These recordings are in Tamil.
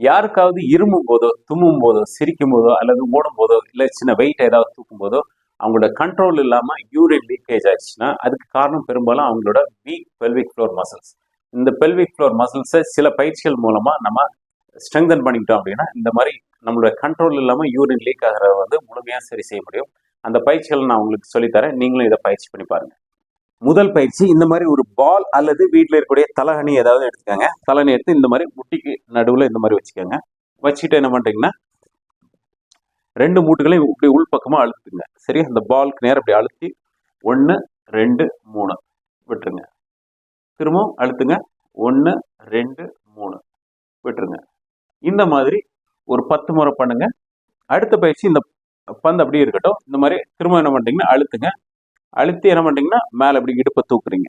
யாருக்காவது இருமும் போதோ தும்மும் போதோ சிரிக்கும் போதோ அல்லது ஓடும் போதோ இல்லை சின்ன வெயிட் ஏதாவது தூக்கும் போதோ அவங்களோட கண்ட்ரோல் இல்லாமல் யூரின் லீக்கேஜ் ஆயிடுச்சுன்னா அதுக்கு காரணம் பெரும்பாலும் அவங்களோட வீக் பெல்விக் ஃப்ளோர் மசில்ஸ் இந்த பெல்விக் ஃப்ளோர் மசில்ஸை சில பயிற்சிகள் மூலமாக நம்ம ஸ்ட்ரெங்தன் பண்ணிக்கிட்டோம் அப்படின்னா இந்த மாதிரி நம்மளோட கண்ட்ரோல் இல்லாமல் யூரின் லீக் ஆகிறத வந்து முழுமையாக சரி செய்ய முடியும். அந்த பயிற்சிகள் நான் உங்களுக்கு சொல்லித்தரேன். நீங்களும் இதை பயிற்சி பண்ணி பாருங்கள் முதல் பயிற்சி இந்த மாதிரி ஒரு பால் அல்லது வீட்டில் இருக்கக்கூடிய தலகணி ஏதாவது எடுத்துக்கோங்க. தலகணி எடுத்து இந்த மாதிரி முட்டிக்கு நடுவில் இந்த மாதிரி வச்சுக்கோங்க. வச்சுக்கிட்டு என்ன பண்ணுறீங்கன்னா ரெண்டு மூட்டுகளையும் இப்படி உள்பக்கமாக அழுத்துங்க. சரி அந்த பாலுக்கு நேரம் இப்படி அழுத்தி ஒன்று ரெண்டு மூணு விட்டுருங்க. திரும்பவும் அழுத்துங்க. ஒன்று ரெண்டு மூணு விட்டுருங்க. இந்த மாதிரி ஒரு பத்து முறை பண்ணுங்க. அடுத்த பயிற்சி இந்த பந்து அப்படியே இருக்கட்டும். இந்த மாதிரி திரும்ப என்ன பண்ணுறீங்கன்னா அழுத்துங்க. அழுத்தி என்ன பண்ணுறீங்கன்னா மேலே இப்படி இடுப்பை தூக்குறீங்க.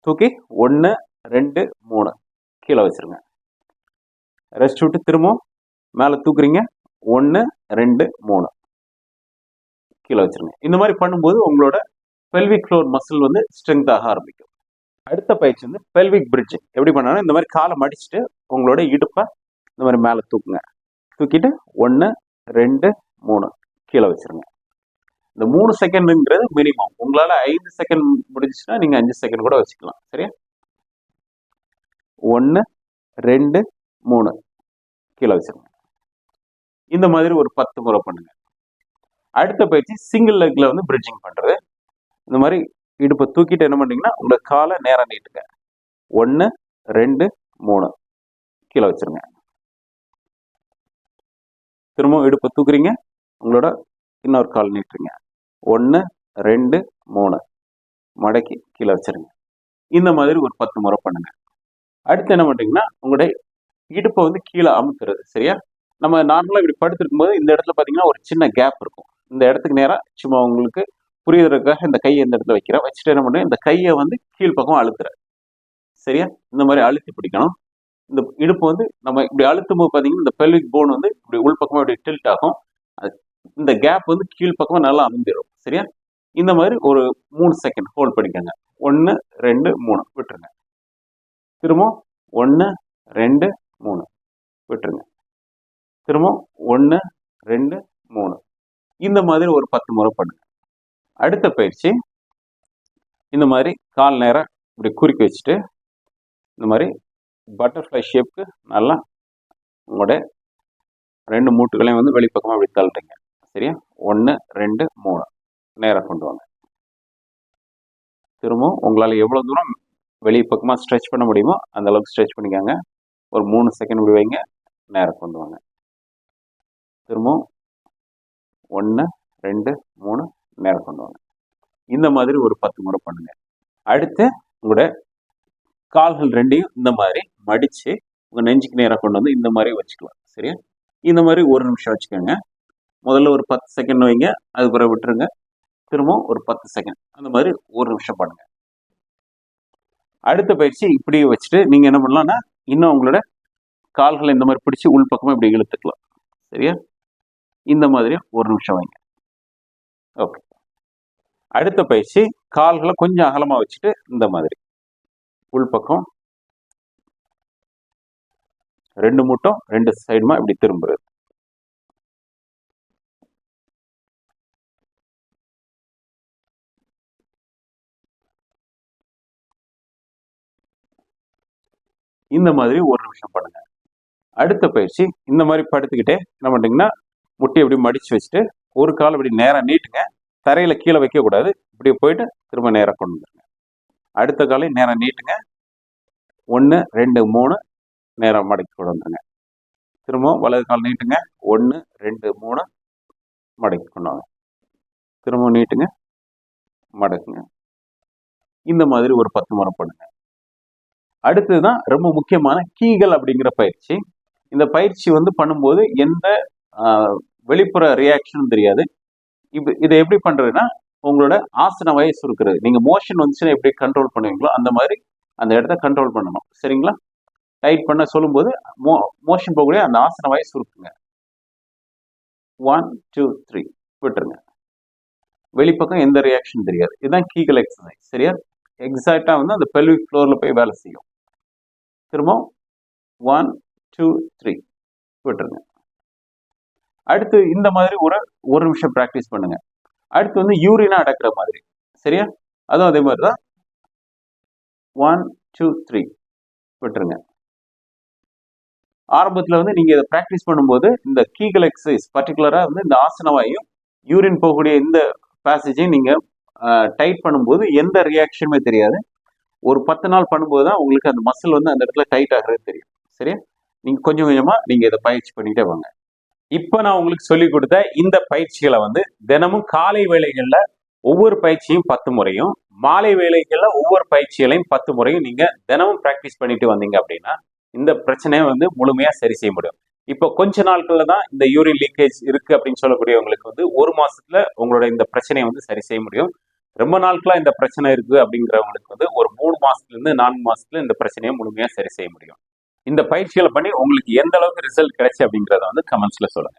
தூக்கி ஒன்று ரெண்டு மூணு. கீழே வச்சிருங்க. ரெஸ்ட் விட்டு திரும்பவும் மேலே தூக்குறீங்க. ஒன்று ரெண்டு மூணு. கீழே வச்சிருங்க. இந்த மாதிரி பண்ணும்போது உங்களோட பெல்விக் ஃப்ளோர் மசில் வந்து ஸ்ட்ரென்த் ஆக ஆரம்பிக்கும். அடுத்த பயிற்சி வந்து பெல்விக் பிரிட்ஜ் எப்படி பண்ணாலும் இந்த மாதிரி காலை மடிச்சுட்டு உங்களோட இடுப்பை இந்த மாதிரி மேலே தூக்குங்க. தூக்கிட்டு ஒன்று ரெண்டு மூணு. கீழே வச்சிருங்க. இந்த மூணு செகண்டுங்கிறது மினிமம் உங்களால் ஐந்து செகண்ட் முடிஞ்சிச்சுன்னா நீங்கள் அஞ்சு செகண்ட் கூட வச்சுக்கலாம். சரியா? ஒன்று ரெண்டு மூணு. கீழே வச்சிருங்க. இந்த மாதிரி ஒரு பத்து முறை பண்ணுங்க. அடுத்த பயிற்சி சிங்கிள் லெக்ல வந்து பிரிட்ஜிங் பண்ணுறது இந்த மாதிரி இடுப்பை தூக்கிட்டு என்ன பண்ணுறீங்கன்னா உங்களோட காலை நேரம் நீட்டுங்க. ஒன்று ரெண்டு மூணு. கீழே வச்சிருங்க. திரும்பவும் இடுப்பை தூக்குறீங்க. உங்களோட இன்னொரு கால் நீட்டுறீங்க ஒன்று ரெண்டு மூணு. மடக்கி கீழே வச்சிருங்க. இந்த மாதிரி ஒரு பத்து முறை பண்ணுங்க. அடுத்து என்ன பண்ணுறீங்கன்னா உங்களுடைய இடுப்பை வந்து கீழே அமுத்துறது சரியா? நம்ம நார்மலாக இப்படி படுத்துருக்கும் போது இந்த இடத்துல பார்த்தீங்கன்னா ஒரு சின்ன கேப் இருக்கும். இந்த இடத்துக்கு நேராக சும்மா உங்களுக்கு புரியுறதுக்காக இந்த கையை இந்த இடத்துல வைக்கிறேன். வச்சுட்டு என்ன பண்ணுறேன் இந்த கையை வந்து கீழ் பக்கம் அழுத்துறேன். சரியா? இந்த மாதிரி அழுத்தி பிடிக்கணும். இந்த இடுப்பு வந்து நம்ம இப்படி அழுத்தும் போது பார்த்தீங்கன்னா இந்த பெல்விக் போன் வந்து இப்படி உள் பக்கமாக இப்படி டில்ட் ஆகும். அது- இந்த கேப் வந்து கீழ் பக்கமாக நல்லா அமைஞ்சிடும் சரியா? இந்த மாதிரி ஒரு மூணு செகண்ட் ஹோல்ட் பண்ணிக்கோங்க. ஒன்று ரெண்டு மூணு. விட்டுருங்க. திரும்பவும் ஒன்று ரெண்டு மூணு. விட்டுருங்க. திரும்பவும் ஒன்று ரெண்டு மூணு. இந்த மாதிரி ஒரு பத்து முறை பண்ணுங்க. அடுத்த பயிற்சி இந்த மாதிரி கால் நேரம் இப்படி குறுக்கி வச்சுட்டு இந்த மாதிரி பட்டர்ஃப்ளை ஷேப்புக்கு நல்லா உங்களுடைய ரெண்டு மூட்டுகளையும் வந்து வெளிப்பக்கமாக அப்படி தள்ளுறீங்க. சரியா? ஒன்று ரெண்டு மூணு. நேராக கொண்டு வாங்க. திரும்பவும் உங்களால் எவ்வளோ தூரம் வெளியே பக்கமாக ஸ்ட்ரெச் பண்ண முடியுமோ அந்த அளவுக்கு ஸ்ட்ரெச் பண்ணிக்கோங்க. ஒரு மூணு செகண்ட் இப்படி வைங்க நேராக கொண்டு வாங்க. திரும்பவும் ஒன்று ரெண்டு மூணு நேரம் கொண்டு வாங்க. இந்த மாதிரி ஒரு பத்து முறை பண்ணுங்க. அடுத்து உங்களோட கால்கள் ரெண்டையும் இந்த மாதிரி மடித்து உங்கள் நெஞ்சுக்கு நேராக கொண்டு வந்து இந்த மாதிரி வச்சுக்கலாம். சரியா? இந்த மாதிரி ஒரு நிமிஷம் வச்சுக்கோங்க. முதல்ல ஒரு பத்து செகண்ட் வைங்க அது பிறகு விட்டுருங்க. திரும்பவும் ஒரு பத்து செகண்ட் அந்த மாதிரி ஒரு நிமிஷம் பண்ணுங்க அடுத்த பயிற்சி இப்படியே வச்சுட்டு நீங்கள் என்ன பண்ணலாம்னா இன்னும் உங்களோட கால்களை இந்த மாதிரி பிடிச்சி உள் பக்கமாக இப்படி இழுத்துக்கலாம். சரியா? இந்த மாதிரி ஒரு நிமிஷம் வைங்க. ஓகே அடுத்த பயிற்சி கால்களை கொஞ்சம் அகலமாக வச்சுட்டு இந்த மாதிரி. உள்பக்கம் ரெண்டு மூட்டம் ரெண்டு சைடுமா இப்படி திரும்புறது. இந்த மாதிரி ஒரு நிமிஷம் பண்ணுங்க. அடுத்த பயிற்சி இந்த மாதிரி படுத்துக்கிட்டே என்ன பண்றீங்கன்னா முட்டி அப்படி மடிச்சு வச்சுட்டு ஒரு கால் இப்படி நேரம் நீட்டுங்க. தரையில கீழே வைக்கக்கூடாது. இப்படி போயிட்டு திரும்ப நேரம் கொண்டு வந்துருங்க. அடுத்த காலை நேரம் நீட்டுங்க. ஒன்று ரெண்டு மூணு நேரம் மடக்கி கொண்டு வந்துருங்க. திரும்பவும் வலது கால் நீட்டுங்க. ஒன்று ரெண்டு மூணு மடக்கி கொண்டு வாங்க. திரும்பவும் நீட்டுங்க. மடக்குங்க. இந்த மாதிரி ஒரு பத்து முறை பண்ணுங்க. அடுத்ததுதான் ரொம்ப முக்கியமான கீகள் அப்படிங்கிற பயிற்சி. இந்த பயிற்சி வந்து பண்ணும்போது எந்த வெளிப்புற ரியாக்ஷனும் தெரியாது. இப்போ இதை எப்படி பண்றதுன்னா உங்களோட ஆசன வயசு இருக்கிறது நீங்க மோஷன் வந்துச்சுன்னா எப்படி கண்ட்ரோல் பண்ணுவீங்களோ அந்த மாதிரி அந்த இடத்த கண்ட்ரோல் பண்ணணும். சரிங்களா? டைட் பண்ண சொல்லும்போது மோ மோஷன் போகக்கூடிய அந்த ஆசன வயசு இருக்குங்க ஒன் டூ த்ரீ விட்டுருங்க. வெளிப்பக்கம் எந்த ரியாக்ஷன் தெரியாது. இதுதான் கீகல் எக்ஸசைஸ் சரியா? எக்ஸாக்டாக வந்து அந்த பெல்விக் ஃப்ளோரில் போய் வேலை செய்யும். திரும்ப ஒன் டூ த்ரீ விட்டுருங்க. அடுத்து இந்த மாதிரி ஒரு ஒரு நிமிஷம் ப்ராக்டிஸ் பண்ணுங்க. அடுத்து வந்து யூரினா அடக்கிற மாதிரி. சரியா? அதுவும் அதே மாதிரி தான். ஒன் டூ த்ரீ விட்டுருங்க. ஆரம்பத்தில் வந்து நீங்கள் இதை ப்ராக்டிஸ் பண்ணும்போது இந்த கீகல் எக்ஸசைஸ் பர்டிகுலராக வந்து இந்த ஆசனவாயும் யூரின் போகக்கூடிய இந்த பேசேஜையும் நீங்கள் டைட் பண்ணும்போது எந்த ரியாக்ஷனுமே தெரியாது. ஒரு பத்து நாள் பண்ணும்போது தான் உங்களுக்கு அந்த மசில் வந்து அந்த இடத்துல டைட் ஆகிறது தெரியும். சரியா? நீங்கள் கொஞ்சம் கொஞ்சமாக நீங்கள் இதை பயிற்சி பண்ணிட்டே வாங்க. இப்போ நான் உங்களுக்கு சொல்லி கொடுத்த இந்த பயிற்சிகளை வந்து தினமும் காலை வேலைகளில் ஒவ்வொரு பயிற்சியும் பத்து முறையும் மாலை வேலைகளில் ஒவ்வொரு பயிற்சிகளையும் பத்து முறையும் நீங்கள் தினமும் ப்ராக்டிஸ் பண்ணிட்டு வந்தீங்க அப்படின்னா இந்த பிரச்சனையை வந்து முழுமையாக சரி செய்ய முடியும். இப்போ கொஞ்ச நாட்களில் தான் இந்த யூரின் லீக்கேஜ் இருக்குது அப்படின்னு சொல்லக்கூடியவங்களுக்கு வந்து ஒரு மாதத்தில் உங்களோட இந்த பிரச்சனையை வந்து சரி செய்ய முடியும். ரொம்ப நாட்களாக இந்த பிரச்சனை இருக்கு அப்படிங்கிறவங்களுக்கு வந்து ஒரு மூணு மாசத்துல இருந்து நான்கு மாசத்துல இந்த பிரச்சனையை முழுமையா சரி செய்ய முடியும். இந்த பயிற்சிகளை பண்ணி உங்களுக்கு எந்த அளவுக்கு ரிசல்ட் கிடைச்சு அப்படிங்கிறத வந்து கமெண்ட்ஸில் சொல்லுங்க.